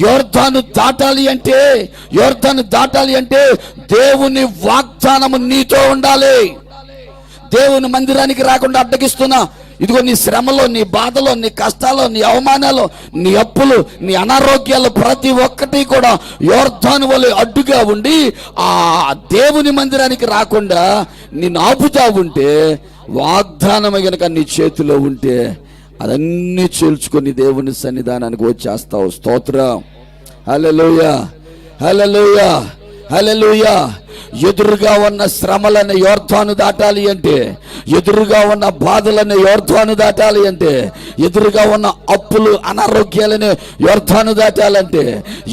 యోర్ధాను దాటాలి అంటే యోర్ధాను దాటాలి అంటే దేవుని వాగ్దానము నీతో ఉండాలి. దేవుని మందిరానికి రాకుండా అడ్డగిస్తున్నా ఇదిగో నీ శ్రమలో నీ బాధలో నీ కష్టాలు నీ అవమానాలు నీ అప్పులు నీ అనారోగ్యాలు ప్రతి ఒక్కటి కూడా యోర్ధాను వలె అడ్డుగా ఉండి ఆ దేవుని మందిరానికి రాకుండా నిన్ను ఆపుతా ఉంటే వాగ్దానమే గనక నీ చేతిలో ఉంటే అదన్నీ చీల్చుకొని దేవుని సన్నిధానానికి వచ్చేస్తావు. స్తోత్రం. హలలోయ హలలోయ హలలోయ ఎదురుగా ఉన్న శ్రమలను యోర్ధాను దాటాలి అంటే ఎదురుగా ఉన్న బాధలను యోర్ధాను దాటాలి అంటే ఎదురుగా ఉన్న అప్పులు అనారోగ్యాలను యోర్ధాను దాటాలంటే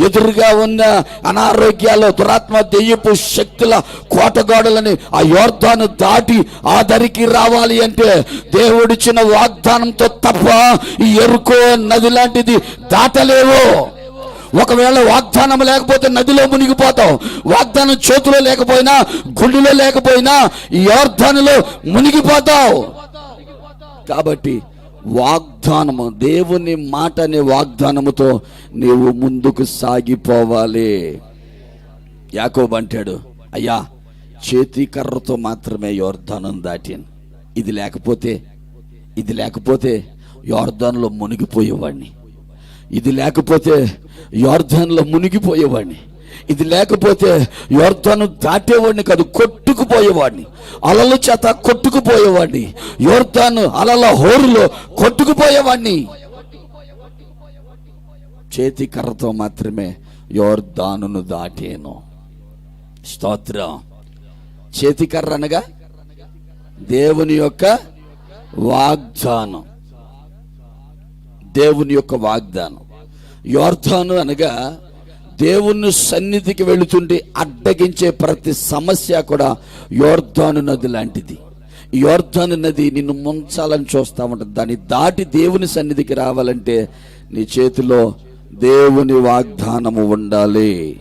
ఎదురుగా ఉన్న అనారోగ్యాలు దురాత్మ దెయ్యపు శక్తుల కోటగోడలని ఆ యోర్ధాను దాటి ఆ దరికి రావాలి అంటే దేవుడిచ్చిన వాగ్దానంతో తప్ప ఈ ఎరుకో నది లాంటిది దాటలేవో. ఒకవేళ వాగ్దానం లేకపోతే నదిలో మునిగిపోతావు. వాగ్దానం చేతిలో లేకపోయినా గుండెలో లేకపోయినా ఈ మునిగిపోతావు. కాబట్టి వాగ్దానము దేవుని మాట అనే వాగ్దానముతో నీవు ముందుకు సాగిపోవాలి. యాకోబ్ అంటాడు అయ్యా చేతి కర్రతో మాత్రమే యోర్ధానం దాటాను. ఇది లేకపోతే ఇది లేకపోతే యోర్ధాన్లో మునిగిపోయేవాడిని. ఇది లేకపోతే యోర్ధన్లో మునిగిపోయేవాడిని. ఇది లేకపోతే యోర్ధను దాటేవాడిని కాదు కొట్టుకుపోయేవాడిని. అలల చేత కొట్టుకుపోయేవాడిని. యోర్ధాను అలల హోరులో కొట్టుకుపోయేవాడిని. చేతి కర్రతో మాత్రమే యోర్ధానును దాటేను. స్తోత్రం. చేతి కర్ర అనగా దేవుని యొక్క వాగ్దానం. దేవుని యొక్క వాగ్దానం. యోర్ధాను అనగా దేవుని సన్నిధికి వెళుతుంటే అడ్డగించే ప్రతి సమస్య కూడా యోర్ధాను నది లాంటిది. యోర్ధాను నది నిన్ను ముంచాలని చూస్తూ ఉంటుంది. దాన్ని దాటి దేవుని సన్నిధికి రావాలంటే నీ చేతిలో దేవుని వాగ్దానము ఉండాలి.